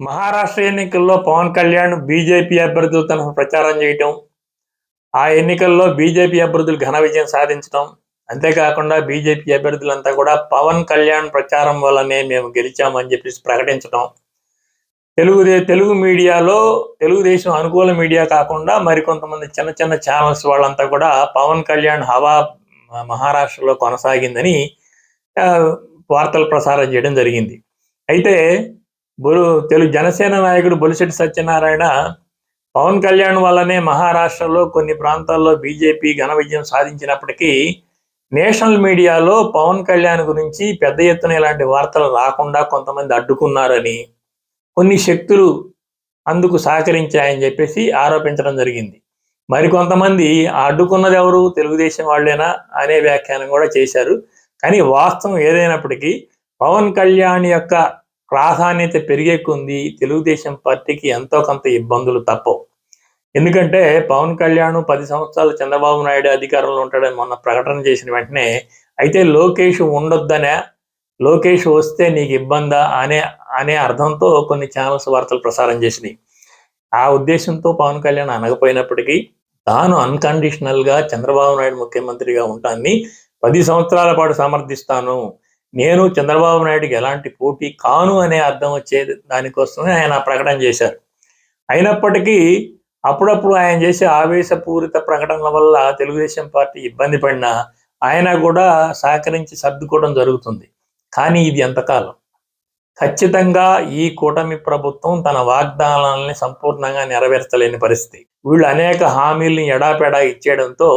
మహారాష్ట్ర ఎన్నికల్లో పవన్ కళ్యాణ్ బీజేపీ అభ్యర్థుల తన ప్రచారం చేయటం ఆ ఎన్నికల్లో బీజేపీ అభ్యర్థులు ఘన విజయం సాధించడం అంతేకాకుండా బీజేపీ అభ్యర్థులంతా కూడా పవన్ కళ్యాణ్ ప్రచారం వల్లనే మేము గెలిచామని చెప్పేసి ప్రకటించడం తెలుగు తెలుగు మీడియాలో తెలుగుదేశం అనుకూల మీడియా కాకుండా మరికొంతమంది చిన్న చిన్న ఛానల్స్ వాళ్ళంతా కూడా పవన్ కళ్యాణ్ హవా మహారాష్ట్రలో కొనసాగిందని వార్తలు ప్రసారం చేయడం జరిగింది. అయితే బొలు తెలుగు జనసేన నాయకుడు బొలిశెట్టి సత్యనారాయణ పవన్ కళ్యాణ్ వల్లనే మహారాష్ట్రలో కొన్ని ప్రాంతాల్లో బీజేపీ ఘన విజయం సాధించినప్పటికీ నేషనల్ మీడియాలో పవన్ కళ్యాణ్ గురించి పెద్ద ఎత్తున ఇలాంటి వార్తలు రాకుండా కొంతమంది అడ్డుకున్నారని కొన్ని శక్తులు అందుకు సహకరించాయని చెప్పేసి ఆరోపించడం జరిగింది. మరికొంతమంది అడ్డుకున్నది ఎవరు? తెలుగుదేశం వాళ్ళేనా? అనే వ్యాఖ్యానం కూడా చేశారు. కానీ వాస్తవం ఏదైనప్పటికీ పవన్ కళ్యాణ్ యొక్క ప్రాధాన్యత పెరిగే కొంది తెలుగుదేశం పార్టీకి ఎంతో కొంత ఇబ్బందులు తప్పవు. ఎందుకంటే పవన్ కళ్యాణ్ పది సంవత్సరాలు చంద్రబాబు నాయుడు అధికారంలో ఉంటాడని మొన్న ప్రకటన చేసిన వెంటనే అయితే లోకేష్ ఉండొద్దనే? లోకేష్ వస్తే నీకు ఇబ్బందా? అనే అనే అర్థంతో కొన్ని ఛానల్స్ వార్తలు ప్రసారం చేసినాయి. ఆ ఉద్దేశంతో పవన్ కళ్యాణ్ అనకపోయినప్పటికీ తాను అన్కండిషనల్గా చంద్రబాబు నాయుడు ముఖ్యమంత్రిగా ఉంటాన్ని పది సంవత్సరాల పాటు సమర్థిస్తాను. నేను చంద్రబాబు నాయుడుకి ఎలాంటి పోటీ కాను అనే అర్థం వచ్చేది దానికోసమే ఆయన ప్రకటన చేశారు. అయినప్పటికీ అప్పుడప్పుడు ఆయన చేసే ఆవేశపూరిత ప్రకటనల వల్ల తెలుగుదేశం పార్టీ ఇబ్బంది పడినా ఆయన కూడా సహకరించి సర్దుకోవడం జరుగుతుంది. కానీ ఇది ఎంతకాలం? ఖచ్చితంగా ఈ కూటమి ప్రభుత్వం తన వాగ్దానాలని సంపూర్ణంగా నెరవేర్చలేని పరిస్థితి. వీళ్ళు అనేక హామీల్ని ఎడాపెడా ఇచ్చేయడంతో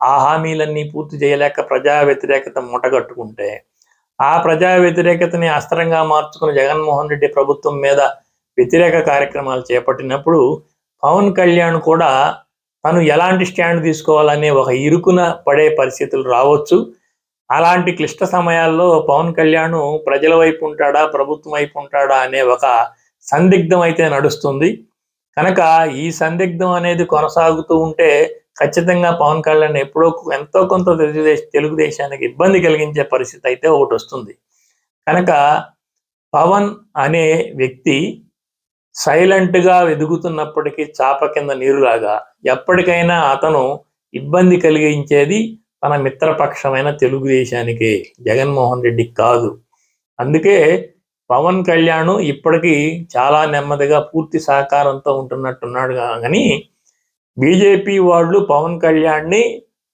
ఆ హామీలన్నీ పూర్తి చేయలేక ప్రజా వ్యతిరేకత మూటగట్టుకుంటే ఆ ప్రజా వ్యతిరేకతని అస్త్రంగా మార్చుకుని జగన్మోహన్ రెడ్డి ప్రభుత్వం మీద వ్యతిరేక కార్యక్రమాలు చేపట్టినప్పుడు పవన్ కళ్యాణ్ కూడా తను ఎలాంటి స్టాండ్ తీసుకోవాలనే ఒక ఇరుకున పడే పరిస్థితులు రావచ్చు. అలాంటి క్లిష్ట సమయాల్లో పవన్ కళ్యాణ్ ప్రజల వైపు ఉంటాడా ప్రభుత్వం వైపు ఉంటాడా అనే ఒక సందిగ్ధం అయితే నడుస్తుంది. కనుక ఈ సందిగ్ధం అనేది కొనసాగుతూ ఉంటే ఖచ్చితంగా పవన్ కళ్యాణ్ ఎప్పుడో ఎంతో కొంత తెలుగుదేశ తెలుగుదేశానికి ఇబ్బంది కలిగించే పరిస్థితి అయితే ఒకటి వస్తుంది. కనుక పవన్ అనే వ్యక్తి సైలెంట్గా వెదుగుతున్నప్పటికీ చాప కింద నీరులాగా ఎప్పటికైనా అతను ఇబ్బంది కలిగించేది తన మిత్రపక్షమైన తెలుగుదేశానికి జగన్మోహన్ రెడ్డి కాదు. అందుకే పవన్ కళ్యాణ్ ఇప్పటికీ చాలా నెమ్మదిగా పూర్తి సహకారంతో ఉంటున్నట్టున్నాడు కానీ బీజేపీ వాళ్ళు పవన్ కళ్యాణ్ని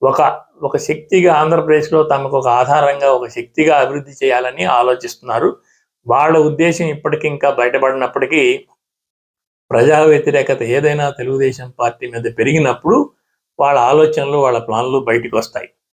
ఒక ఒక శక్తిగా ఆంధ్రప్రదేశ్లో తమకు ఒక ఆధారంగా ఒక శక్తిగా అభివృద్ధి చేయాలని ఆలోచిస్తున్నారు. వాళ్ళ ఉద్దేశం ఇప్పటికి ఇంకా బయటపడినప్పటికీ ప్రజా వ్యతిరేకత ఏదైనా తెలుగుదేశం పార్టీ మీద పెరిగినప్పుడు వాళ్ళ ఆలోచనలు వాళ్ళ ప్లాన్లు బయటకు వస్తాయి